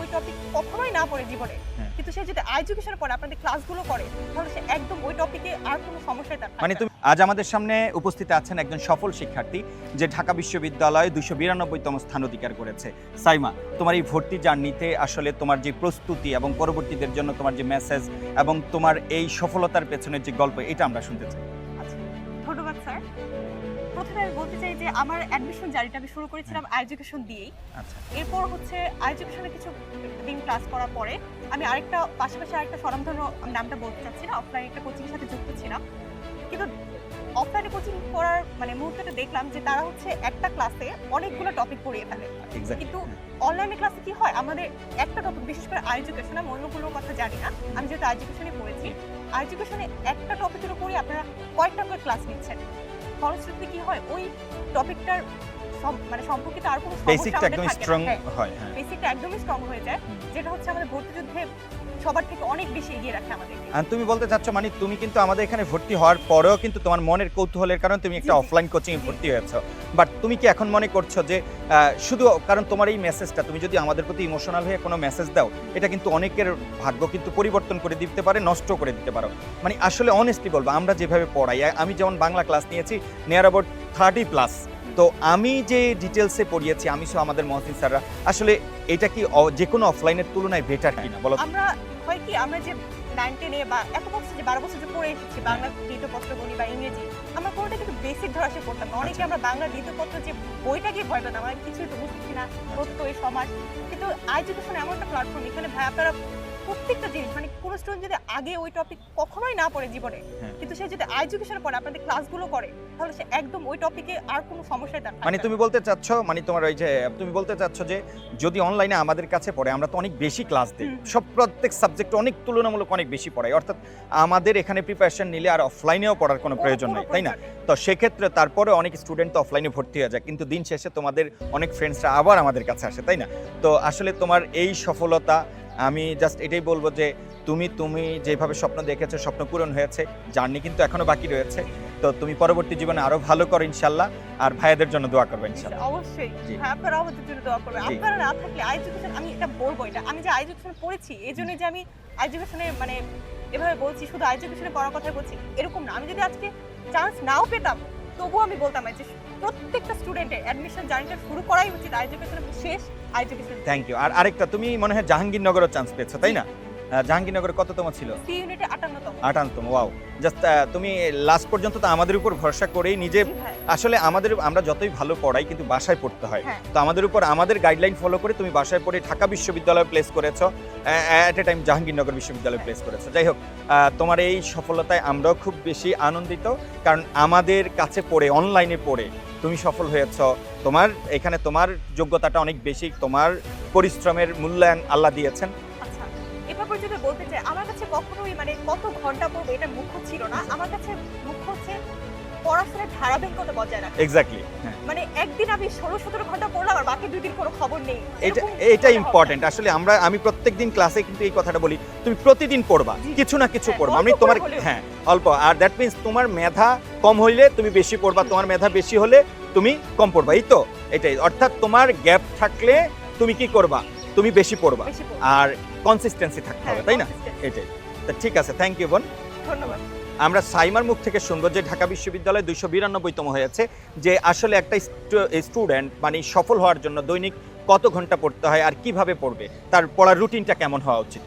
ওই টপিক কখনোই না পড়ে জীবনে। হ্যাঁ। কিন্তু সে যদি এডুকেশন পড়ে আপনাদের ক্লাসগুলো করে তাহলে সে একদম ওই টপিকে আর কোনো সমস্যায় তার মানে তুমি আজ আমাদের সামনে উপস্থিত আছেন একজন সফল শিক্ষার্থী যে ঢাকা বিশ্ববিদ্যালয়ে দুশো বিরানব্বইতম স্থান অধিকার করেছে। সাইমা তোমার এই ভর্তি জার্নিতে আসলে তোমার যে প্রস্তুতি এবং পরবর্তীদের জন্য তোমার যে মেসেজ এবং তোমার এই সফলতার পেছনের যে গল্প এটা আমরা শুনতে চাই। আচ্ছা, ধন্যবাদ স্যার। প্রথমে আমি বলতে চাই যে আমার অ্যাডমিশন জার্নিটা আমি শুরু করেছিলাম এডুকেশন দিয়েই। আচ্ছা। এরপর হচ্ছে এডুকেশনে কিছু দিন ক্লাস করার পরে আমি আরেকটা পাশাপাশি আরেকটা স্বনামধন্য নামটা বলতে চাচ্ছি না অফলাইন একটা কোচিংয়ের সাথে যুক্ত ছিলাম। কিন্তু অফলাইনে কোচিং করার মানে মুহূর্তটা দেখলাম যে তারা হচ্ছে একটা ক্লাসে অনেকগুলো টপিক পড়িয়ে ফেলে। কিন্তু অনলাইনে ক্লাসে কি হয়? আমাদের একটা টপিক বিশেষ করে এডুকেশন আমি অন্যগুলোর কথা জানি না। আমি যেহেতু এডুকেশনে পড়েছি এডুকেশনে একটা টপিকের উপরই আপনারা কয়েকটা করে ক্লাস নিচ্ছেন। ফলশ্রুতি কি হয়? ওই টপিকটার মানে সম্পর্কিত আর কোনো বেসিকটা একদম স্ট্রং হয় হ্যাঁ বেসিকটা একদমই স্ট্রং হয়ে যায় যেটা হচ্ছে আমাদের ভর্তি যুদ্ধে সবার থেকে অনেক বেশি এগিয়ে রাখে আমাদেরকে আর তুমি বলতে চাচ্ছ মানে তুমি কিন্তু আমাদের এখানে ভর্তি হওয়ার পরেও কিন্তু তোমার মনের কৌতূহলের কারণে তুমি একটা। Offline coaching. ভর্তি হয়েছো। বাট তুমি কি এখন মনে করছ যে শুধু কারণ তোমার এই মেসেজটা তুমি যদি আমাদের প্রতি ইমোশনাল হয়ে কোনো মেসেজ দাও এটা কিন্তু অনেকের ভাগ্য কিন্তু পরিবর্তন করে দিতে পারে নষ্ট করে দিতে পারো। মানে আসলে অনেস্টলি বলব আমরা যেভাবে পড়াই আমি যেমন বাংলা ক্লাস নিয়েছি নিয়ার অ্যাবাউট থার্টি প্লাস তো আমি যে ডিটেলসে পড়িয়েছি আমি সহ আমাদের মহসিন স্যাররা আসলে এটা কি যে কোনো অফলাইনের তুলনায় বেটার কিনা? বলো আমরা হয় কি আমরা যে নাইন টেনে বা এত বছর যে বারো বছর যে পড়ে এসেছি হ্যাঁ। বাংলা দ্বিতীয় পত্র বলি বা ইংরেজি আমরা কোনোটা কিন্তু বেসিক ধরা সে পড়তাম না। অনেকে আচ্ছা। আমরা বাংলা দ্বিতীয় পত্র যে বইটা গিয়ে ভয় পেতাম আমরা কিছুই তো বুঝছি না তথ্য এই সমাজ। কিন্তু এডুকেশন এমন একটা প্ল্যাটফর্ম এখানে ভাই আপনারা প্রত্যেকটা জিনিস মানে কোনো স্টুডেন্ট যদি আগে ওই টপিক কখনোই না পড়ে জীবনে হ্যাঁ। কিন্তু সে যদি এডুকেশন পড়ে আপনাদের ক্লাসগুলো করে তাহলে সে একদম ওই টপিকে আর কোনো সমস্যায় তার মানে তুমি বলতে চাচ্ছ মানে তোমার ওই যে তুমি বলতে চাচ্ছ যে যদি অনলাইনে আমাদের কাছে পড়ে আমরা তো অনেক বেশি ক্লাস দিই। সব প্রত্যেক সাবজেক্ট অনেক তুলনামূলক অনেক বেশি পড়াই অর্থাৎ আমাদের এখানে প্রিপারেশন নিলে আর অফলাইনেও পড়ার কোনো- প্রয়োজন নেই তাই না? তো সেক্ষেত্রে তারপরে অনেক স্টুডেন্ট তো অফলাইনে ভর্তি হয়ে যায় কিন্তু দিন শেষে তোমাদের অনেক ফ্রেন্ডসরা আবার আমাদের কাছে আসে তাই না? তো আসলে তোমার এই সফলতা আমি জাস্ট এটাই বলব যে তুমি তুমি যেভাবে স্বপ্ন দেখেছ স্বপ্ন পূরণ হয়েছে জার্নি কিন্তু এখনও বাকি রয়েছে। তো তুমি পরবর্তী জীবনে আরও ভালো করো ইনশাল্লাহ আর ভাইয়াদের জন্য দোয়া করবে ইনশাল্লাহ। অবশ্যই। হ্যাঁ আপনারা আমাদের জন্য দোয়া করবেন। জি। আপনারা না থাকলে এডুকেশন আমি এটা বলব এটা আমি যে এডুকেশন পড়েছি এই জন্য যে আমি এডুকেশনে মানে এভাবে বলছি শুধু এডুকেশনে পড়ার কথাই বলছি এরকম না। আমি যদি আজকে চান্স নাও পেতাম তবুও আমি বলতাম যে প্রত্যেকটা স্টুডেন্টের অ্যাডমিশন জার্নিটা শুরু করাই উচিত এডুকেশন শেষ এডুকেশন থ্যাংক ইউ আর আরেকটা তুমি মনে হয় জাহাঙ্গীরনগরও চান্স পেয়েছ তাই না? জাহাঙ্গীরনগরে কততম ছিল? সি ইউনিটে আটান্নতম। ওয়াও জাস্ট তুমি লাস্ট পর্যন্ত তো আমাদের উপর ভরসা করেই নিজে আসলে আমাদের আমরা যতই ভালো পড়াই কিন্তু বাসায় পড়তে হয়। হ্যাঁ। তো আমাদের উপর আমাদের গাইডলাইন ফলো করে তুমি বাসায় পড়ে ঢাকা বিশ্ববিদ্যালয়ে প্লেস করেছ অ্যাট এ টাইম জাহাঙ্গীরনগর বিশ্ববিদ্যালয়ে প্লেস করেছ। যাই হোক তোমার এই সফলতায় আমরাও খুব বেশি আনন্দিত কারণ আমাদের কাছে পড়ে অনলাইনে পড়ে তুমি সফল হয়েছ। তোমার এখানে তোমার যোগ্যতাটা অনেক বেশি তোমার পরিশ্রমের মূল্যায়ন আল্লাহ দিয়েছেন। এ যদি বলতে চাই আমার কাছে কখনোই মানে কত ঘণ্টা পড়ব এটা মুখ্য ছিল না। আমার কাছে মুখ্য হচ্ছে পড়াশোনার ধারাবাহিকতা বজায় রাখা। এক্স্যাক্টলি মানে একদিন আমি ষোলো সতেরো ঘণ্টা পড়লাম আর বাকি দুই দিন কোনো খবর নেই। এটা এটা ইম্পর্টেন্ট আসলে আমরা আমি প্রত্যেকদিন ক্লাসে কিন্তু এই কথাটা বলি তুমি প্রতিদিন পড়বা কিছু না কিছু হ্যাঁ, পড়বা। আমি তোমার হ্যাঁ অল্প। আর দ্যাট মিন্স তোমার মেধা কম হইলে তুমি বেশি পড়বা তোমার মেধা বেশি হলে তুমি কম পড়বা এই তো? এটাই। অর্থাৎ তোমার গ্যাপ থাকলে তুমি কি করবা? তুমি বেশি পড়বা। আর কনসিস্টেন্সি থাকতে হ্যাঁ, হবে তাই না? এটাই। তা ঠিক আছে থ্যাংক ইউ বোন। ধন্যবাদ। আমরা সাইমার মুখ থেকে শুনব যে ঢাকা বিশ্ববিদ্যালয় দুইশো বিরানব্বইতম হয়েছে যে আসলে একটা স্টুডেন্ট মানে সফল হওয়ার জন্য দৈনিক কত ঘণ্টা পড়তে হয় আর কীভাবে পড়বে তার পড়ার রুটিনটা কেমন হওয়া উচিত?